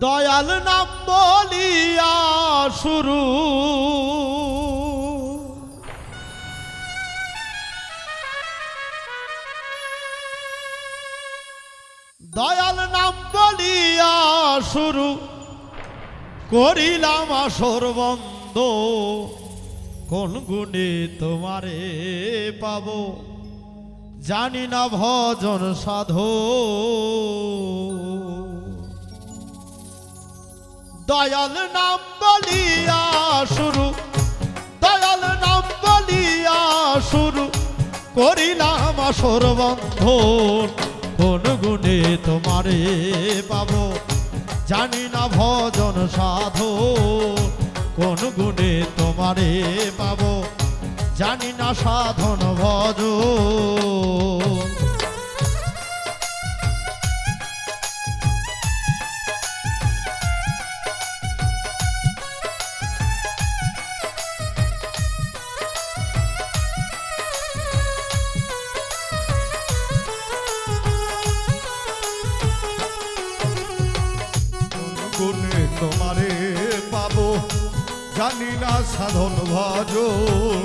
দয়াল নাম বলিয়া শুরু। দয়াল নাম বলিয়া শুরু করিলাম আসর বন্ধ। কোন গুণে তোমারে পাবো? জানি না ভজন সাধো। দয়াল নাম বলিয়া শুরু, দয়াল নাম বলিয়া শুরু করিলাম আসর বন্ধন। কোন গুণে তোমারে পাবো? জানি না ভজন সাধু কোন গুণে তোমারে পাবো? জানি না সাধন ভজন। গুণে তোমারে পাবো। জানি না সাধন ভজন,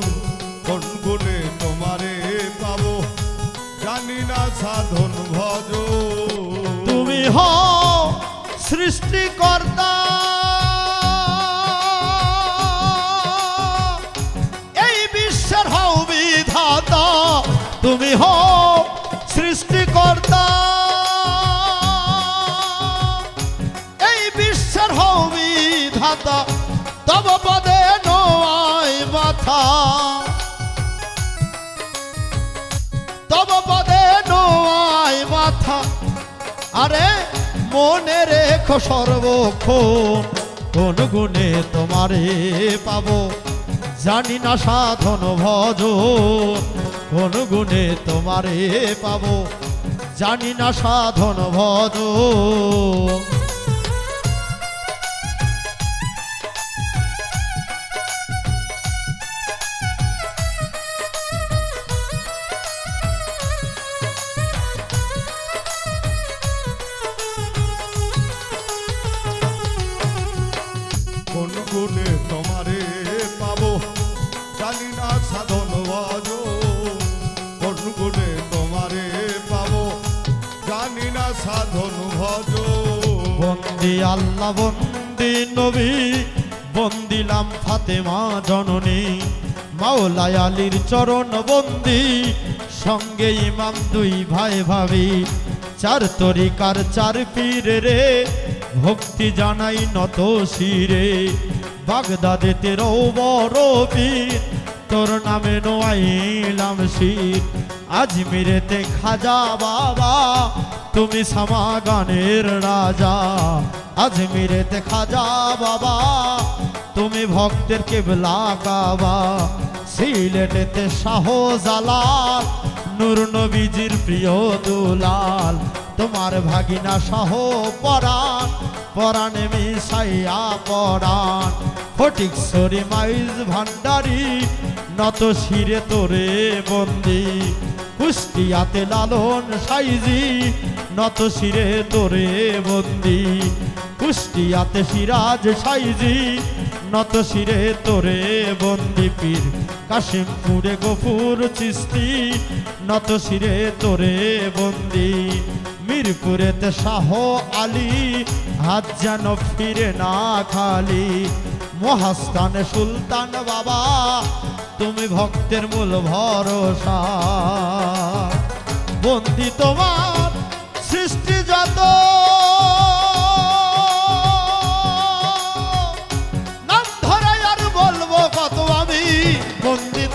কোন গুণে তোমারে পাবো। জানি না সাধন ভজন। তুমি হও সৃষ্টিকর্তা। এই বিশ্বের হও বিধাতা। তুমি হও আরে মনে রেখো সর্বক্ষণ কোন গুণে তোমারে পাব? জানি না সাধন ভজ কোন গুণে তোমারে পাবো? জানি না সাধন ভজ কোন তোমারে পাবো। জানি না সাধন ভজন কোন তোমারে পাবো। জানি না সাধন ভজন বন্দি আল্লাহ, বন্দি নবী বন্দিলাম ফাতেমা জননী। মাওলায় আলীর চরণ বন্দি, সঙ্গে ইমাম দুই ভাই ভাবি। চার তরিকার চার পীর রে ভক্তি জানাই নত শিরে। বাগদাদেতে বড় পীর। তোর নামে নোয়াইলাম শীত। আজমিরেতে খাজা বাবা, তুমি সমাগানের রাজা। আজমিরেতে খাজা বাবা, তুমি ভক্তের কেবলা কাবা। সিলেটেতে শাহ জালাল নূর নবীজির প্রিয় দুলাল। তোমার ভাগিনা শাহ পরাণ, পরাণে মিশাইয়া পরাণ। ফটিক সরি মাইজ ভান্ডারি, নত শিরে তোরে বন্দি। কুষ্টিয়াতে লালন সাইজি, নত শিরে তোরে বন্দি। কুষ্টিয়াতে সিরাজ সাইজি, নত শিরে তোরে বন্দি। পীর কাশিমপুরে গফুর চিস্তি নত শিরে তোরে বন্দি। মিরপুরেতে শাহ আলী, হাত যেন ফিরে না খালি। মহাস্থানে সুলতান বাবা, তুমি ভক্তের মূল ভরসা। বন্দি তোমার সৃষ্টি যত। আর বলব কত আমি, বন্দি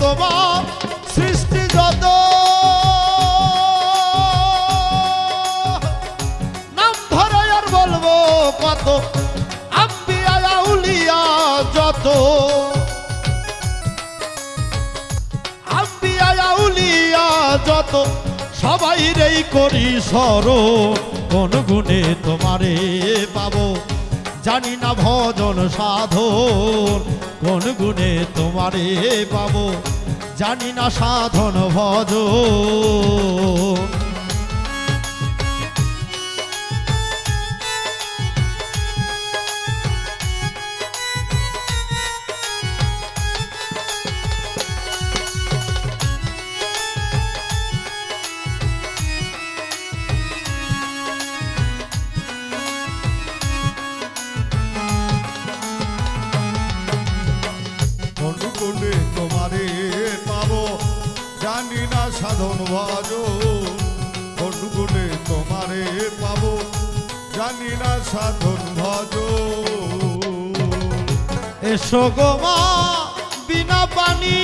বলব কত যত সবাই রেই করি সর, কোন গুণে তোমারে পাবো? জানি না ভজন সাধন, কোন গুণে তোমারে পাবো? জানি না সাধন ভজন। জানি না সাধন ভজ কোন তোমারে পাবো। জানি না সাধন ভজ এসো গো মা, বিনা পানি।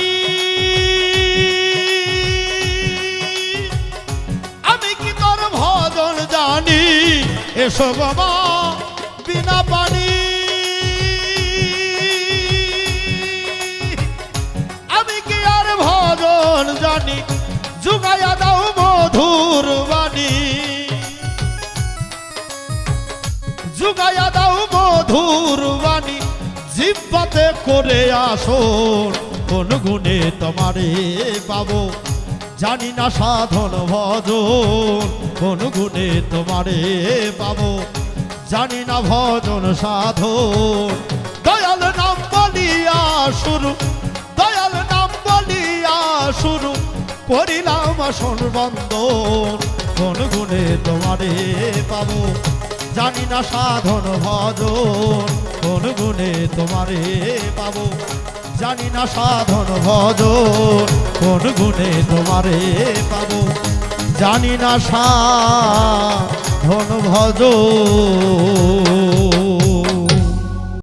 আমি কি তোর ভজন জানি? এসো গো মা, বিনা পানি। যুগাইয়া দাও মধুর বাণী। যুগাইয়া দাও মধুর বাণী। জিব্বাতে করে আসন কোন গুণে তোমারে পাবো? জানি না সাধন ভজন কোন গুণে তোমারে পাবো? জানি না ভজন সাধন। দয়াল নাম বলিয়া শুরু, দয়াল নাম বলিয়া শুরু করিলাম আসন বন্দন কোন গুণে তোমারে পাবো। জানি না সাধন ভজন কোন গুণে তোমারে পাবো। জানি না সাধন ভজন কোন গুণে তোমারে পাবো। জানি না সাধন ভজন।